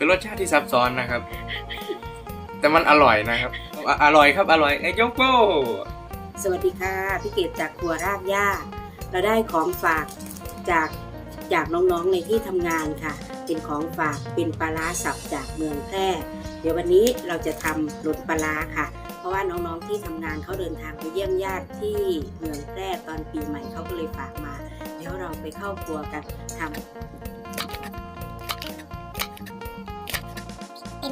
เป็นรสชาติที่ซับซ้อนนะครับ แต่มันอร่อยนะครับออร่อยครับอร่อยไอ้ยกโป้สวัสดีค่ะพี่เกดจากครัวรากหญ้าเราได้ของฝากจากจากน้องๆในที่ทำงานค่ะ เป็นของฝากเป็นปลาร้าสับจากเมืองแพร่ เดี๋ยววันนี้เราจะทำหลุดปลาร้าค่ะ เพราะว่าน้องๆที่ทำงานเขาเดินทางไปเยี่ยมญาติที่เมืองแพร่ตอนปีใหม่เขาก็เลยฝากมา เดี๋ยวเราไปเข้าครัวกันทำ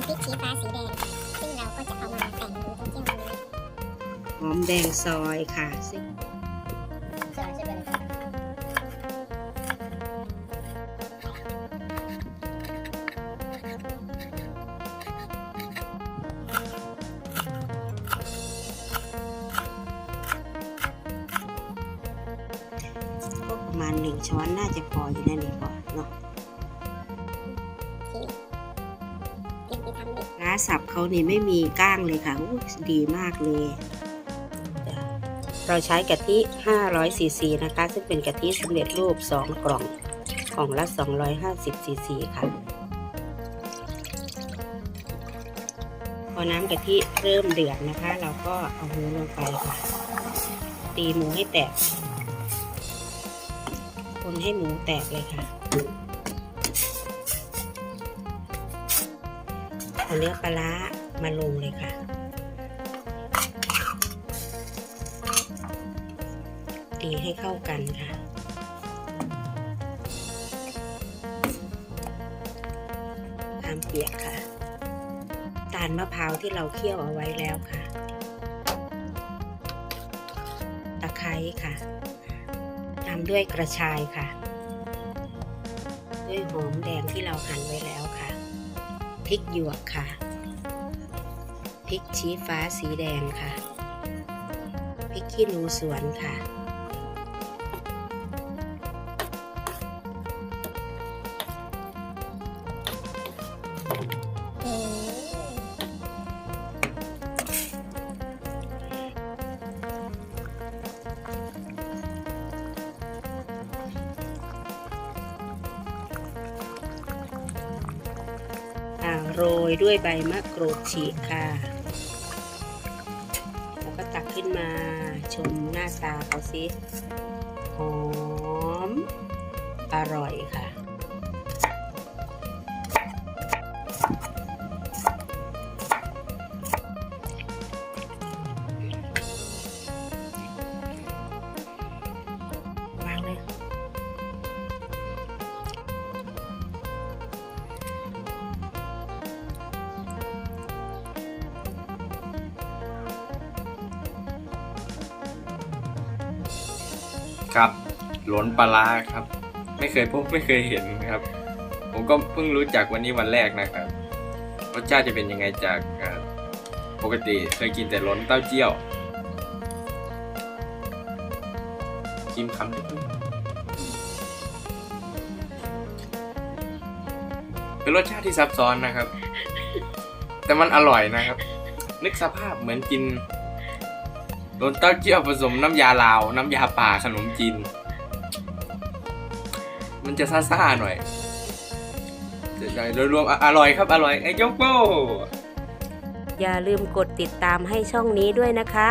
พริกชี้ฟ้าสีแดง ซึ่งเราก็จะเอามาแต่งดูทั้งเจ้านี้หอมแดงซอยค่ะซึ่งส่วนจะเป็นก็ประมาณหนึ่งช้อนน่าจะพออยู่นั่นเองพอเนาะที่เตรียมไป ทำเลยร้าสับเขานี่ไม่มีก้างเลยค่ะดีมากเลย เราใช้กะทิ 500ซีซีนะคะ ซึ่งเป็นกะทิสำเร็จรูป 2 กล่องกล่องละ 250ซีซีค่ะ พอน้ำกะทิเริ่มเดือดนะคะ เราก็เอาหมูลงไปค่ะ ตีหมูให้แตก คนให้หมูแตกเลยค่ะ เอาเนื้อปลาร้ามาลงเลยค่ะ ตีให้เข้ากันค่ะน้ำเปียกค่ะ ตาลมะพร้าวที่เราเคี่ยวเอาไว้แล้วค่ะ ตะไคร้ค่ะ ตามด้วยกระชายค่ะ ด้วยหอมแดงที่เราหั่นไว้แล้ว พริกหยวกค่ะ พริกชี้ฟ้าสีแดงค่ะ พริกขี้หนูสวนค่ะอื โรยด้วยใบมะกรูดฉีกค่ะ แล้วก็ตักขึ้นมาชมหน้าตาเขาสิหอม อร่อยค่ะ ครับหลนปลาครับ ไม่เคยพบไม่เคยเห็นครับ ผมก็เพิ่งรู้จักวันนี้วันแรกนะครับรสชาติจะเป็นยังไงจากปกติเคยกินแต่หลนเต้าเจี้ยวชิมคำนิดนึงเป็นรสชาติที่ซับซ้อนนะครับ แต่มันอร่อยนะครับ นึกสภาพเหมือนกิน โดนเต้าเจี้ยวผสมน้ำยาลาว น้ำยาป่าขนมจีน มันจะซ่าๆหน่อยแต่โดยรวมอะอร่อยครับอร่อยไอ้ยกโป้อย่าลืมกดติดตามให้ช่องนี้ด้วยนะคะ